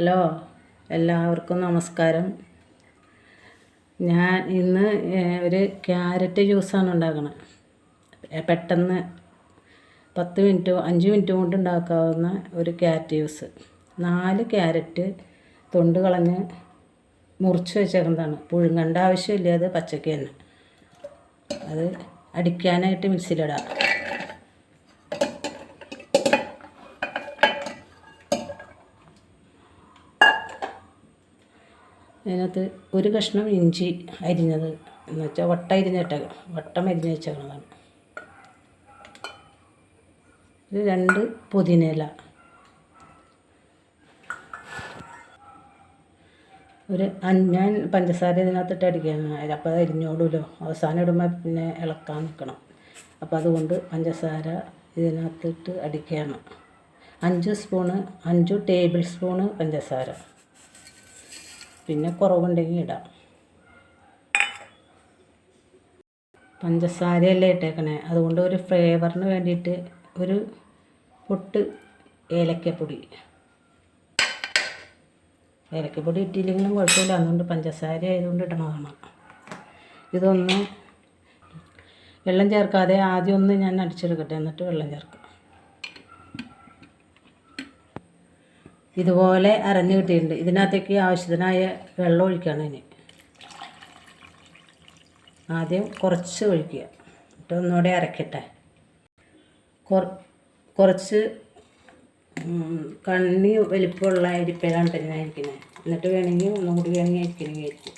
Hello എല്ലാവർക്കും നമസ്കാരം. ഞാൻ ഇന്ന് ഒരു ക്യാരറ്റ് ജ്യൂസാണ് ഉണ്ടാക്കുന്നത് പെട്ടെന്ന് പത്ത് മിനിറ്റ് അഞ്ച് മിനിറ്റ് കൊണ്ട് ഉണ്ടാക്കാവുന്ന ഒരു ക്യാരറ്റ് ജ്യൂസ്. നാല് ക്യാരറ്റ് തൊണ്ട് കളഞ്ഞ് മുറിച്ച് വെച്ചേക്കുന്നതാണ്. പുഴുങ്ങേണ്ട ആവശ്യമില്ല അത് പച്ചക്ക് തന്നെ. അത് അടിക്കാനായിട്ട് മിക്സിയിലിടാം. അതിനകത്ത് ഒരു കഷ്ണം ഇഞ്ചി അരിഞ്ഞത് എന്ന് വെച്ചാൽ വട്ട അരിഞ്ഞിട്ട വട്ടം അരിഞ്ഞ് വെച്ചേക്കണതാണ്. ഒരു രണ്ട് പുതിനയില ഒരു ഞാൻ പഞ്ചസാര ഇതിനകത്തിട്ട് അടിക്കുകയാണ് അപ്പോൾ അത് അരിഞ്ഞോളൂല്ലോ അവസാനം ഇടുമ്പോൾ പിന്നെ ഇളക്കാൻ നിൽക്കണം അപ്പോൾ അതുകൊണ്ട് പഞ്ചസാര ഇതിനകത്തിട്ട് അടിക്കുകയാണ് അഞ്ച് സ്പൂണ് അഞ്ച് ടേബിൾ സ്പൂണ് പഞ്ചസാര. പിന്നെ കുറവുണ്ടെങ്കിൽ ഇടാം. പഞ്ചസാരയല്ലേ ഇട്ടേക്കണേ? അതുകൊണ്ട് ഒരു ഫ്ലേവറിന് വേണ്ടിയിട്ട് ഒരു പൊട്ട് ഏലക്കപ്പൊടി. ഏലക്കപ്പൊടി ഇട്ടില്ലെങ്കിലും കുഴപ്പമില്ല. അതുകൊണ്ട് പഞ്ചസാര ആയതുകൊണ്ട് ഇടണതാണ് ഇതൊന്ന് വെള്ളം ചേർക്കാതെ ആദ്യം ഒന്ന് ഞാൻ അടിച്ചെടുക്കട്ടെ. എന്നിട്ട് വെള്ളം ചേർക്കാം. ഇതുപോലെ അരഞ്ഞു കിട്ടിയിട്ടുണ്ട്. ഇതിനകത്തേക്ക് ആവശ്യത്തിനായ വെള്ളം ഒഴിക്കണം ഇനി. ആദ്യം കുറച്ച് ഒഴിക്കുക. എന്നിട്ട് ഒന്നുകൂടെ അരക്കട്ടെ. കുറച്ച് കണ്ണി വലിപ്പമുള്ള അരിപ്പയിലാണ് തന്നെ ഇരിക്കുന്നത് എന്നിട്ട് വേണമെങ്കിൽ ഒന്നും കൂടി വേണമെങ്കിൽ അരിക്കണമെങ്കിൽ ആയിരിക്കും.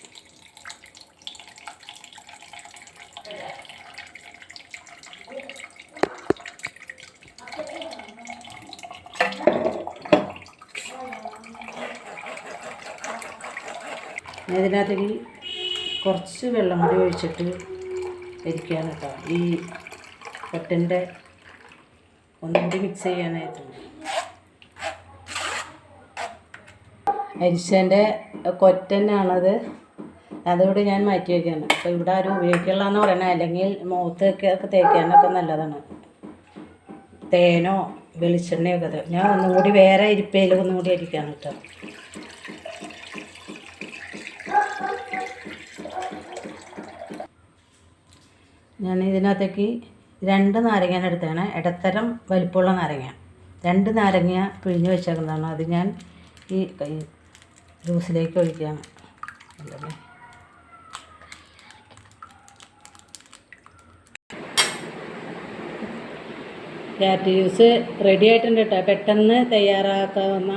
ഇതിനകത്തേക്ക് കുറച്ച് വെള്ളം കൂടി ഒഴിച്ചിട്ട് ഇരിക്കുകയാണ് കേട്ടോ. ഈ പൊട്ടന്റെ ഒന്നും കൂടി മിക്സ് ചെയ്യാനായിട്ട്. അരിശേന്റെ കൊറ്റനാണത് അതിവിടെ ഞാൻ മാറ്റി വയ്ക്കുകയാണ് അപ്പോൾ ഇവിടെ ആരും ഉപയോഗിക്കില്ലെന്ന് പറയണ. അല്ലെങ്കിൽ മുഖത്തൊക്കെ തേക്കാനൊക്കെ നല്ലതാണ്. തേനോ വെളിച്ചെണ്ണയൊക്കെ ഞാൻ ഒന്നും കൂടി വേറെ ഇരിപ്പയിൽ ഒന്നും കൂടി അരിക്കാണ് കേട്ടോ. ഞാൻ ഇതിനകത്തേക്ക് രണ്ട് നാരങ്ങയാണ് എടുത്തതാണ്. ഇടത്തരം വലിപ്പമുള്ള നാരങ്ങ രണ്ട് നാരങ്ങ പിഴിഞ്ഞ് വെച്ചേക്കുന്നതാണ്. അത് ഞാൻ ഈ ജ്യൂസിലേക്ക് ഒഴിക്കുകയാണ്. ക്യാരറ്റ് ജ്യൂസ് റെഡി ആയിട്ടുണ്ട് കേട്ടോ പെട്ടെന്ന് തയ്യാറാക്കാവുന്ന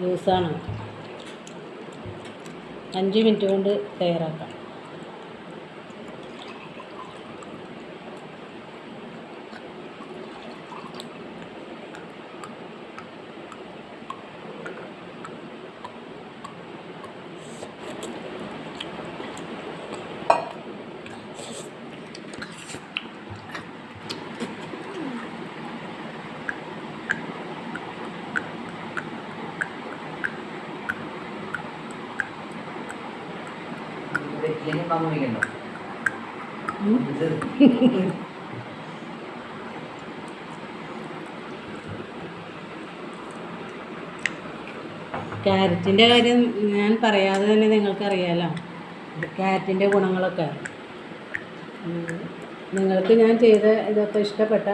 ജ്യൂസാണ്. അഞ്ച് മിനിറ്റ് കൊണ്ട് തയ്യാറാക്കാം. വെറ്റിലേക്ക് പങ്കുവയ്ക്കണ്ടോ ഇത് ക്യാരറ്റിന്റെ കാര്യം ഞാൻ പറയാതെ തന്നെ നിങ്ങൾക്കറിയാലോ. ക്യാരറ്റിന്റെ ഗുണങ്ങളൊക്കെ. നിങ്ങൾക്ക് ഞാൻ ചെയ്ത ഇതൊക്കെ ഇഷ്ടപ്പെട്ട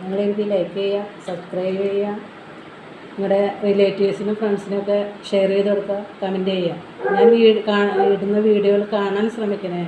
നിങ്ങൾ എനിക്ക് ലൈക്ക് ചെയ്യുക സബ്സ്ക്രൈബ് ചെയ്യുക. നിങ്ങളുടെ റിലേറ്റീവ്സിനും ഫ്രണ്ട്സിനൊക്കെ ഷെയർ ചെയ്ത് കൊടുക്കുക കമന്റ് ചെയ്യുക. ഞാൻ ഇടുന്ന വീഡിയോകൾ കാണാൻ ശ്രമിക്കണേ.